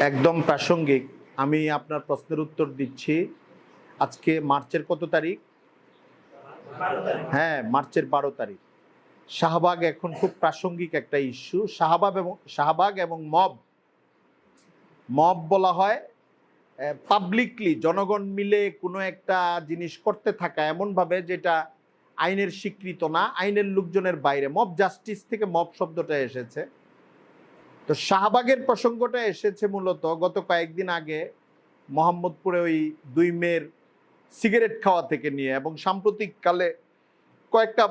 একদম প্রাসঙ্গিক। আমি আপনার প্রশ্নের উত্তর দিচ্ছি। আজকে মার্চের কত তারিখ? হ্যাঁ মার্চের বারো তারিখ। শাহবাগ এখন খুব প্রাসঙ্গিক একটা ইস্যু। শাহবাগ এবং শাহবাগ এবং মব। মব বলা হয় পাবলিকলি জনগণ মিলে কোনো একটা জিনিস করতে থাকা এমনভাবে যেটা আইনের স্বীকৃত না, আইনের লোকজনের বাইরে। মব জাস্টিস থেকে মব শব্দটা এসেছে। তো শাহবাগের প্রসঙ্গটা এসেছে মূলত গত কয়েকদিন আগে মোহাম্মদপুরে ওই দুই মেয়ের সিগারেট খাওয়া থেকে নিয়ে এবং সাম্প্রতিককালে কয়েকটা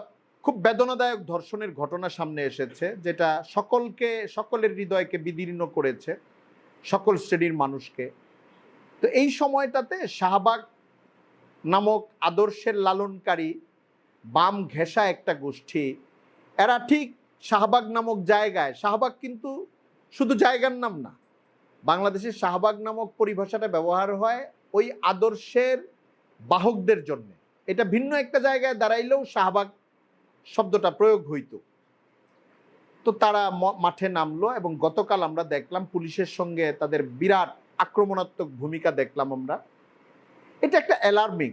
খুব বেদনাদায়ক ধর্ষণের ঘটনা সামনে এসেছে, যেটা সকলকে, সকলের হৃদয়কে বিদীর্ণ করেছে, সকল শ্রেণির মানুষকে। তো এই সময়টাতে শাহবাগ নামক আদর্শের লালনকারী বাম ঘেঁষা একটা গোষ্ঠী, এরা ঠিক শাহবাগ নামক জায়গায়, শাহবাগ কিন্তু শুধু জায়গার নাম না, বাংলাদেশের শাহবাগ নামক পরিভাষাটা ব্যবহার হয় ওই আদর্শের বাহকদের জন্য। এটা ভিন্ন একটা জায়গায় দাঁড়াইলেও শাহবাগ শব্দটা প্রয়োগ হইতো। তো তারা মাঠে নামলো এবং গতকাল আমরা দেখলাম পুলিশের সঙ্গে তাদের বিরাট আক্রমণাত্মক ভূমিকা দেখলাম আমরা। এটা একটা অ্যালার্মিং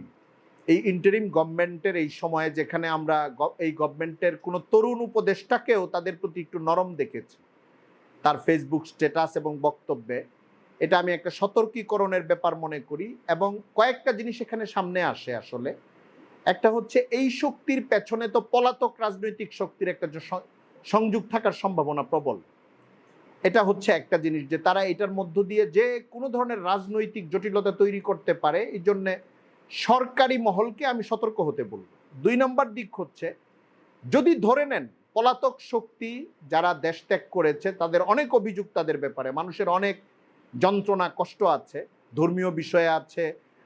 এই ইন্টারিম গভর্নমেন্টের এই সময়ে যেখানে আমরা এই গভর্নমেন্টের কোনো তরুণ উপদেষ্টাকেও তাদের প্রতি একটু নরম দেখেছি। তার ফেসবুক স্ট্যাটাস এবং বক্তব্যে। এটা আমি একটা সতর্কীকরণের ব্যাপার মনে করি এবং কয়েকটা জিনিস এখানে সামনে আসে আসলে। একটা হচ্ছে এই শক্তির পেছনে তো পলাতক রাজনৈতিক শক্তির একটা সংযোগ থাকার সম্ভাবনা প্রবল। এটা হচ্ছে একটা জিনিস যে তারা এটার মধ্য দিয়ে যে কোনো ধরনের রাজনৈতিক জটিলতা তৈরি করতে পারে, এই জন্যে সরকারি মহলকে আমি সতর্ক হতে বলব। দুই নম্বর দিক হচ্ছে, যদি ধরে নেন পলাতক শক্তি যারা দেশ ত্যাগ করেছে, তাদের অনেক অভিযোগ তাদের ব্যাপারে। মানুষের অনেক যন্ত্রণা, কষ্ট আছে। ধর্মীয় বিষয়ে আছে,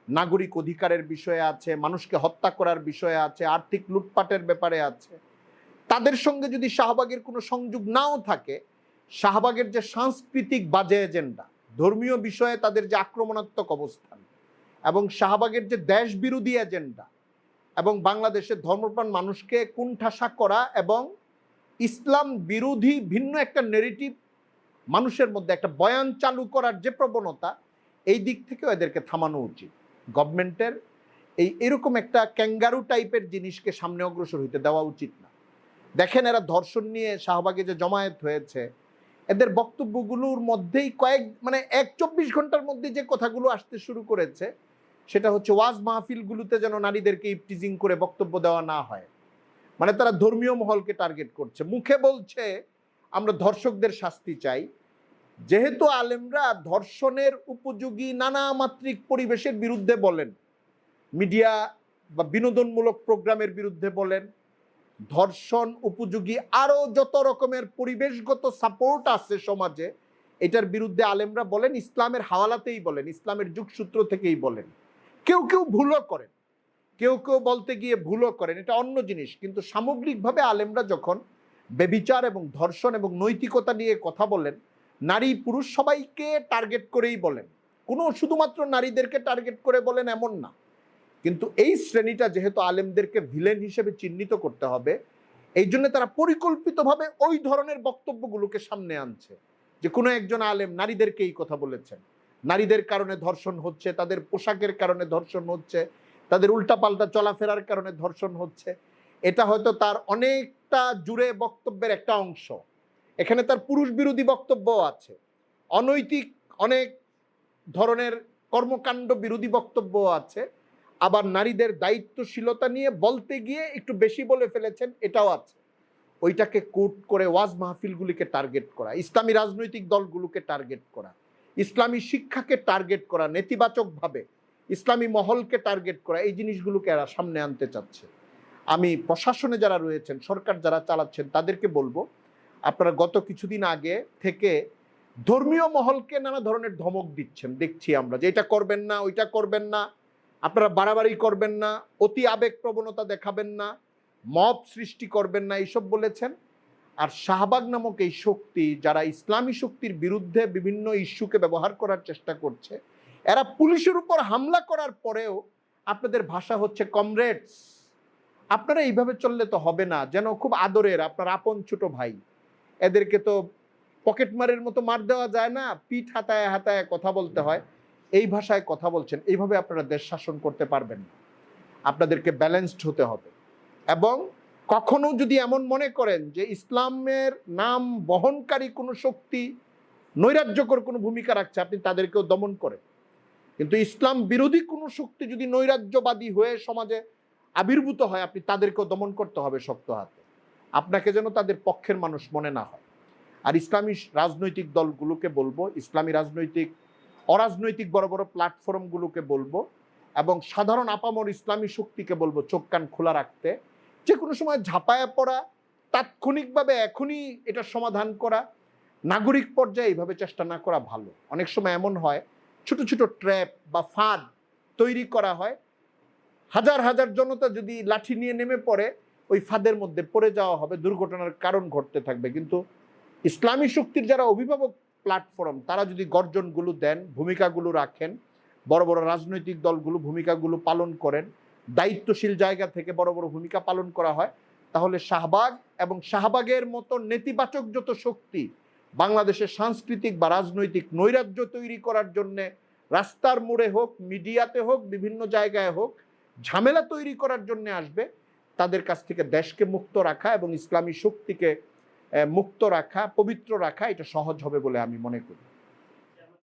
নাগরিক অধিকারের বিষয়ে আছে, মানুষকে হত্যা করার বিষয়ে আছে, আর্থিক লুটপাটের ব্যাপারে আছে। তাদের সঙ্গে যদি শাহবাগের কোনো সংযোগ নাও থাকে, শাহবাগের যে সাংস্কৃতিক বাজে এজেন্ডা, ধর্মীয় বিষয়ে তাদের যে আক্রমণাত্মক অবস্থান এবং শাহবাগের যে দেশ বিরোধী এজেন্ডা এবং বাংলাদেশের ধর্মপ্রাণ মানুষকে কুণ্ঠাসা করা এবং ইসলাম বিরোধী ভিন্ন একটা নেগেটিভ মানুষের মধ্যে একটা বয়ান চালু করার যে প্রবণতা, এই দিক থেকেও এদেরকে থামানো উচিত। গভর্নমেন্টের এই এরকম একটা ক্যাঙ্গারু টাইপের জিনিসকে সামনে অগ্রসর হইতে দেওয়া উচিত না। দেখেন এরা ধর্ষণ নিয়ে শাহবাগে যে জমায়েত হয়েছে, এদের বক্তব্যগুলোর মধ্যেই কয়েক মানে এক চব্বিশ ঘণ্টার মধ্যে যে কথাগুলো আসতে শুরু করেছে, সেটা হচ্ছে ওয়াজ মাহফিলগুলোতে যেন নারীদেরকে ইপটিজিং করে বক্তব্য দেওয়া না হয়। মানে তারা ধর্মীয় মহলকে টার্গেট করছে। মুখে বলছে, আমরা ধর্ষকদের শাস্তি চাই। যেহেতু আলেমরা ধর্ষণের উপযোগী নানা মাত্রিক পরিবেশের বিরুদ্ধে বলেন, মিডিয়া বা বিনোদনমূলক প্রোগ্রামের বিরুদ্ধে বলেন, ধর্ষণ উপযোগী আরও যত রকমের পরিবেশগত সাপোর্ট আছে সমাজে, এটার বিরুদ্ধে আলেমরা বলেন, ইসলামের হাওয়ালাতেই বলেন, ইসলামের যুগসূত্র থেকেই বলেন। কেউ কেউ ভুলও করেন। কেউ কেউ বলতে গিয়ে ভুলও করেন, এটা অন্য জিনিস। কিন্তু সামগ্রিকভাবে আলেমরা যখন বেবিচার এবং ধর্ষণ এবং নৈতিকতা নিয়ে কথা বলেন, নারী পুরুষ সবাইকে টার্গেট করেই বলেন। কোনো শুধুমাত্র নারীদেরকে টার্গেট করে বলেন এমন না। কিন্তু এই শ্রেণীটা যেহেতু আলেমদেরকে ভিলেন হিসেবে চিহ্নিত করতে হবে, এই জন্য তারা পরিকল্পিতভাবে ওই ধরনের বক্তব্যগুলোকে সামনে আনছে যে কোনো একজন আলেম নারীদেরকে এই কথা বলেছেন। নারীদের কারণে ধর্ষণ হচ্ছে, তাদের পোশাকের কারণে ধর্ষণ হচ্ছে তাদের উল্টাপাল্টা চলাফেরার কারণে ধর্ষণ হচ্ছে। এটা হয়তো তার অনেকটা জুড়ে বক্তব্যের একটা অংশ। এখানে তার পুরুষ বিরোধী বক্তব্য আছে। অনৈতিক অনেক ধরনের কর্মকাণ্ড বিরোধী বক্তব্য আছে। আবার নারীদের দায়িত্বশীলতা নিয়ে বলতে গিয়ে একটু বেশি বলে ফেলেছেন, এটাও আছে। ওইটাকে কোট করে ওয়াজ মাহফিলগুলিকে টার্গেট করা, ইসলামী রাজনৈতিক দলগুলোকে টার্গেট করা, ইসলামী শিক্ষাকে টার্গেট করা নেতিবাচকভাবে ইসলামী মহলকে টার্গেট করা, এই জিনিসগুলোকে এরা সামনে আনতে চাচ্ছে। আমি প্রশাসনে যারা রয়েছেন, সরকার যারা চালাচ্ছেন, তাদেরকে বলব, আপনারা গত কিছুদিন আগে থেকে ধর্মীয় মহলকে নানা ধরনের ধমক দিচ্ছেন। দেখছি আমরা যে এটা করবেন না, ওইটা করবেন না, আপনারা বাড়াবাড়ি করবেন না, অতি আবেগ প্রবণতা দেখাবেন না, মব সৃষ্টি করবেন না, এইসব বলেছেন। আর শাহবাগ নামক এই শক্তি যারা ইসলামী শক্তির বিরুদ্ধে বিভিন্ন ইস্যুকে ব্যবহার করার চেষ্টা করছে এরা পুলিশের উপর হামলা করার পরেও আপনাদের ভাষা হচ্ছে কমরেডস আপনারা এইভাবে চললে তো হবে না, যেন খুব আদরের আপনার আপন ছোট ভাই। এদেরকে তো পকেটমারের মতো মার দেওয়া যায় না, পিঠ হাতায় হাতায় কথা বলতে হয়। এই ভাষায় কথা বলছেন, এইভাবে আপনারা দেশ শাসন করতে পারবেন না। আপনাদেরকে ব্যালেন্সড হতে হবে। এবং কখনো যদি এমন মনে করেন যে ইসলামের নাম বহনকারী কোনো শক্তি নৈরাজ্যকর কোনো ভূমিকা রাখছে, আপনি তাদেরকেও দমন করেন। কিন্তু ইসলাম বিরোধী কোনো শক্তি যদি নৈরাজ্যবাদী হয়ে সমাজে আবির্ভূত হয়, আপনি তাদেরকেও দমন করতে হবে শক্ত হাতে। আপনাকে যেন তাদের পক্ষের মানুষ মনে না হয়। আর ইসলামী রাজনৈতিক দলগুলোকে বলব, ইসলামী রাজনৈতিক, অরাজনৈতিক বড় বড় প্ল্যাটফর্মগুলোকে বলব এবং সাধারণ আপামর ইসলামী শক্তিকে বলব, চোখ কান খোলা রাখতে। যে কোনো সময় ঝাঁপায়া পড়া, তাৎক্ষণিকভাবে এখনই এটা সমাধান করা, নাগরিক পর্যায়ে এইভাবে চেষ্টা না করা ভালো। অনেক সময় এমন হয় ছোট ছোট ট্র্যাপ বা ফাঁদ তৈরি করা হয়। হাজার হাজার জনতা যদি লাঠি নিয়ে নেমে পড়ে, ওই ফাঁদের মধ্যে পড়ে যাওয়া হবে, দুর্ঘটনার কারণ ঘটতে থাকবে। কিন্তু ইসলামী শক্তির যারা অভিভাবক প্ল্যাটফর্ম তারা যদি গর্জনগুলো দেন, ভূমিকাগুলো রাখেন, বড় বড় রাজনৈতিক দলগুলো ভূমিকাগুলো পালন করেন, দায়িত্বশীল জায়গা থেকে বড় বড় ভূমিকা পালন করা হয়, তাহলে শাহবাগ এবং শাহবাগের মতো নেতিবাচক যত শক্তি বাংলাদেশের সাংস্কৃতিক বা রাজনৈতিক নৈরাজ্য তৈরি করার জন্যে রাস্তার মোড়ে হোক, মিডিয়াতে হোক, বিভিন্ন জায়গায় হোক, ঝামেলা তৈরি করার জন্য আসবে। তাদের কাছ থেকে দেশকে মুক্ত রাখা এবং ইসলামী শক্তিকে মুক্ত রাখা, পবিত্র রাখা এটা সহজ হবে বলে আমি মনে করি।